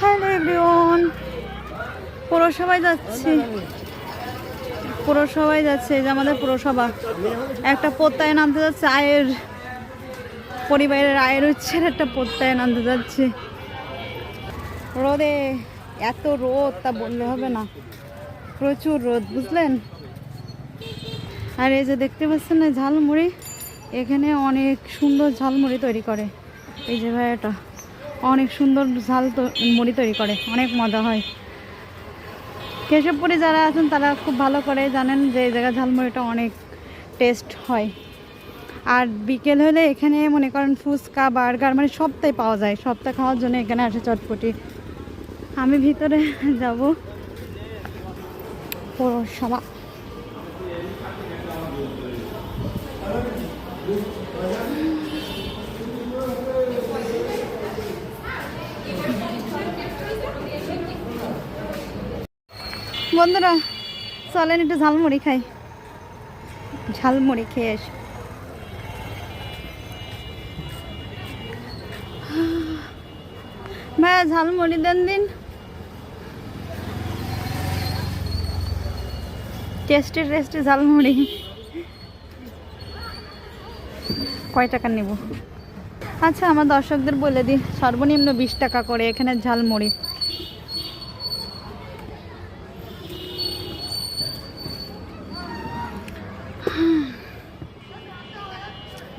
Hello পৌরসভায় যাচ্ছি। পৌরসভায় যাচ্ছে, এই যে আমাদের পৌরসভা। একটা প্রত্যয়ন আনতে যাচ্ছে, আয়ের, পরিবারের আয়ের উচ্ছের একটা প্রত্যয়ন আনতে যাচ্ছে। রোদে এত রোদ, তা বললে হবে না। প্রচুর রোদ, বুঝলেন? আর এই যে দেখতে পাচ্ছেন না, ঝালমুড়ি? এখানে অনেক সুন্দর ঝালমুড়ি তৈরি করে। এই যে ভাই ভাইয়াটা, অনেক সুন্দর ঝাল মুড়ি তৈরি করে, অনেক মজা হয়। কেশবপুরে যারা আছেন, তারা খুব ভালো করে জানেন যে এই জায়গায় ঝালমুড়িটা অনেক টেস্ট হয়। আর বিকেল হলে এখানে মনে করেন ফুচকা, বার্গার মানে সবটাই পাওয়া যায়। সবটা খাওয়ার জন্য এখানে আসে চটপটি। আমি ভিতরে যাব। পৌরসভা। বন্ধুরা, চলেন একটু ঝালমুড়ি খাই। ঝালমুড়ি খেয়ে আসি। ভাইয়া, ঝালমুড়ি দেন দিন। টেস্টি টেস্টি ঝালমুড়ি। কয় টাকা নেব? আচ্ছা আমার দর্শকদের বলে দিই, সর্বনিম্ন বিশ টাকা করে এখানে ঝালমুড়ি।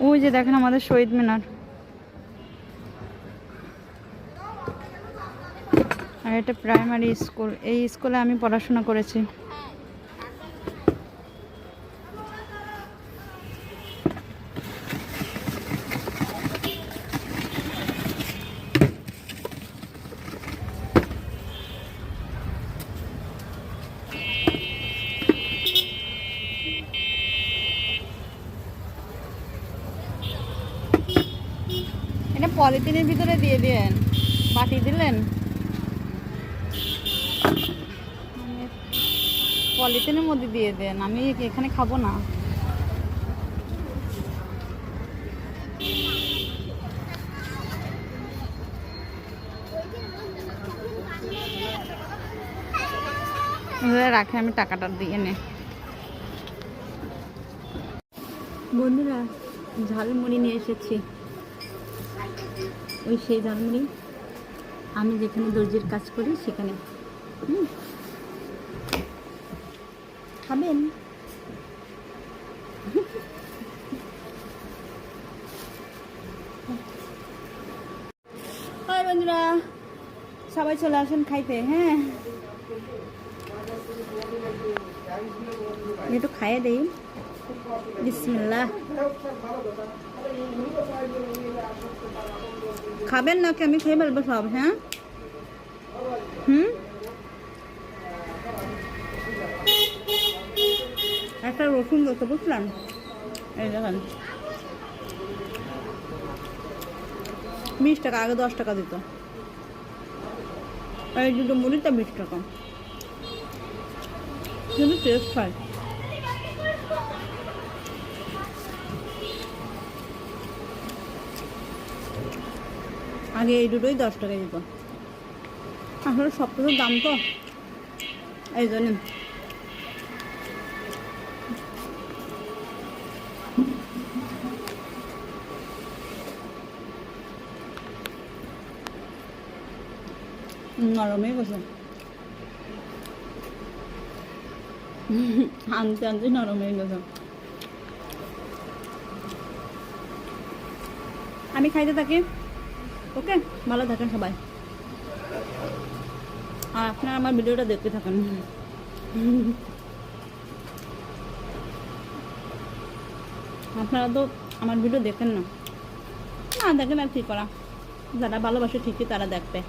ওই যে দেখেন আমাদের শহীদ মিনার। আর এটা প্রাইমারি স্কুল এই স্কুলে আমি পড়াশোনা করেছি। এটা পলিথিনের ভিতরে দিয়ে দিলেন বাটি দিলেন? পলিথিনের মধ্যে দিয়ে দেন। আমি এখানে খাব না? রাখে আমি টাকাটা দিয়ে নে। বন্ধুরা, ঝালমুড়ি নিয়ে এসেছি। ওই সেই ঝালমুড়ি আমি যেখানে দর্জির কাজ করি, সেখানে। খাবেন? হাই বন্ধুরা, সবাই চলে আসেন খাইতে হ্যাঁ। একটু খাইয়ে দিই। বিসমিল্লাহ। খাবেন নাকি? আমি খেয়ে ফেলব সব হ্যাঁ? হুম? একটা রসুন দিত বুঝলাম এই দেখেন। বিশ টাকা, আগে দশ টাকা দিত। এই দুটো মুড়িটা বিশ টাকা। কিন্তু টেস্ট হয়। আগে এই দুটোই দশ টাকা দিত আসলে সব কিছুর দাম তো, এই জন্য। নরম গেছে আনতে আনতে নরম হয়ে গেছে। আমি খাইতে থাকি। ওকে, ভালো থাকেন সবাই। আর আপনারা আমার ভিডিওটা দেখতে থাকেন। আপনারা তো আমার ভিডিও দেখেন না। না দেখেন আর কি করা। যারা ভালোবাসে ঠিকই তারা দেখবে।